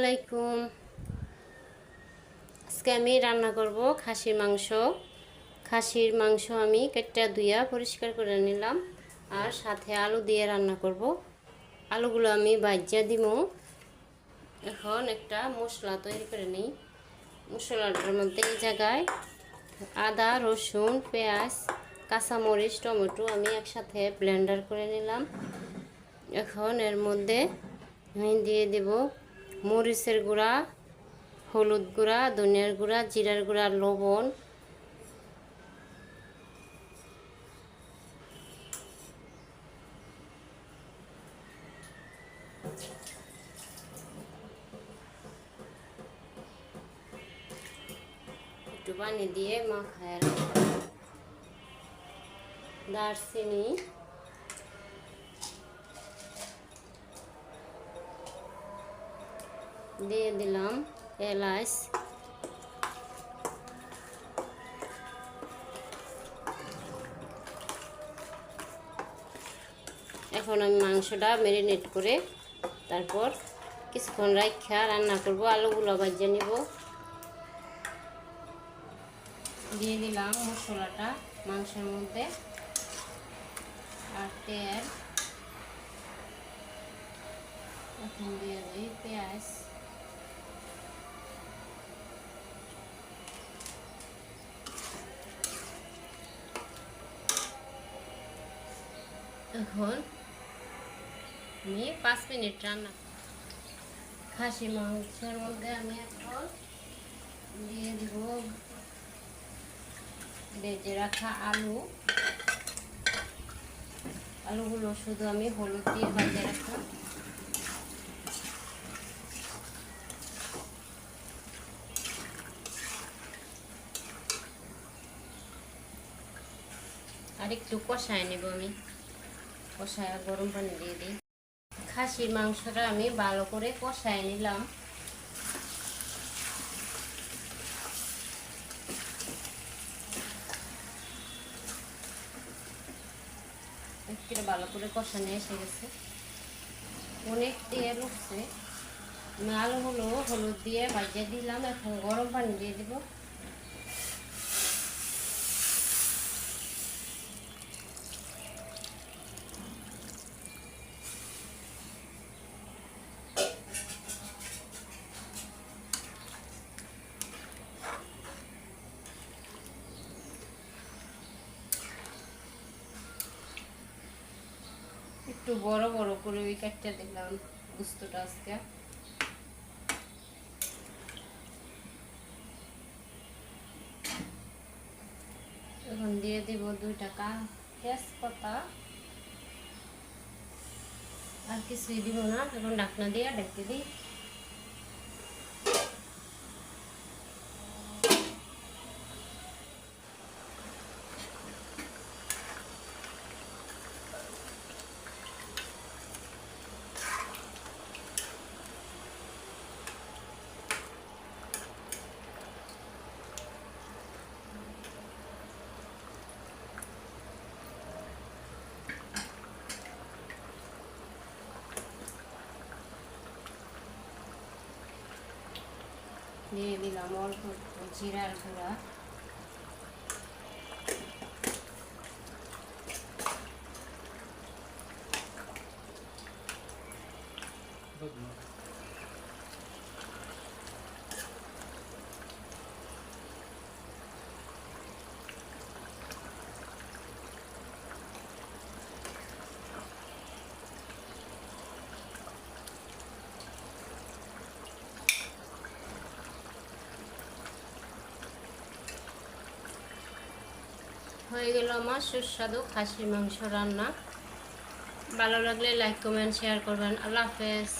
আলাইকুম। আজকে আমি রান্না করব খাসির মাংস। খাসির মাংস আমি কেটটা ধুইয়া পরিষ্কার করে নিলাম আর সাথে আলু দিয়ে রান্না করব। আলুগুলো আমি বাজ্যা দিব। এখন একটা মশলা তৈরি করে নিই। মশলাটার মধ্যে এই জায়গায় আদা, রসুন, পেঁয়াজ, কাঁচামরিচ, টমেটো আমি একসাথে ব্লেন্ডার করে নিলাম। এখন এর মধ্যে আমি দিয়ে দেব মরিচের গুঁড়া হলুদ গুঁড়া ধনিয়ার গুঁড়া জিরার গুঁড়া লবণ পানি দিয়ে মাখায়। দারচিনি দিয়ে দিলাম এলাচ। এখন আমি মাংসটা ম্যারিনেট করে তারপর কিছুক্ষণ রাখা রান্না করব, আলুগুলো বাজিয়ে নিব। দিয়ে দিলাম মশলাটা মাংসের মধ্যে আর তেল। এখন দিয়ে দিই পেঁয়াজ। এখন আমি পাঁচ মিনিট রান্না খাসি, মাংসের মধ্যে আমি এখন দিয়ে দিব ভেজে রাখা আলু। আলুগুলো শুধু আমি হলুদ দিয়ে ভাজে রাখলাম। আর একটু কষায় নেব আমি। কষায় গরম পানি দিয়ে দিই। খাসির মাংসটা আমি ভালো করে কষায় নিলাম। একটু ভালো করে কষানো এসে গেছে। অনেক তেল উঠছে। আমি আলুগুলো হলুদ দিয়ে ভাজিয়ে দিলাম। এখন গরম পানি দিয়ে দিব। একটু বড় বড় করে ওই কাঠটা দিলাম গুস্তটা আজকে। এখন দিয়ে দিব দুই টাকা তেজপাতা। আর কিছুই দিব না, এখন ঢাকনা দিয়ে ঢেকে দিই। দিয়ে দিলাম অল্প জিরার গুঁড়া। হয়ে গেল আমার সুস্বাদু খাসির মাংস রান্না। ভালো লাগলে লাইক কমেন্ট শেয়ার করবেন। আল্লাহ হাফেজ।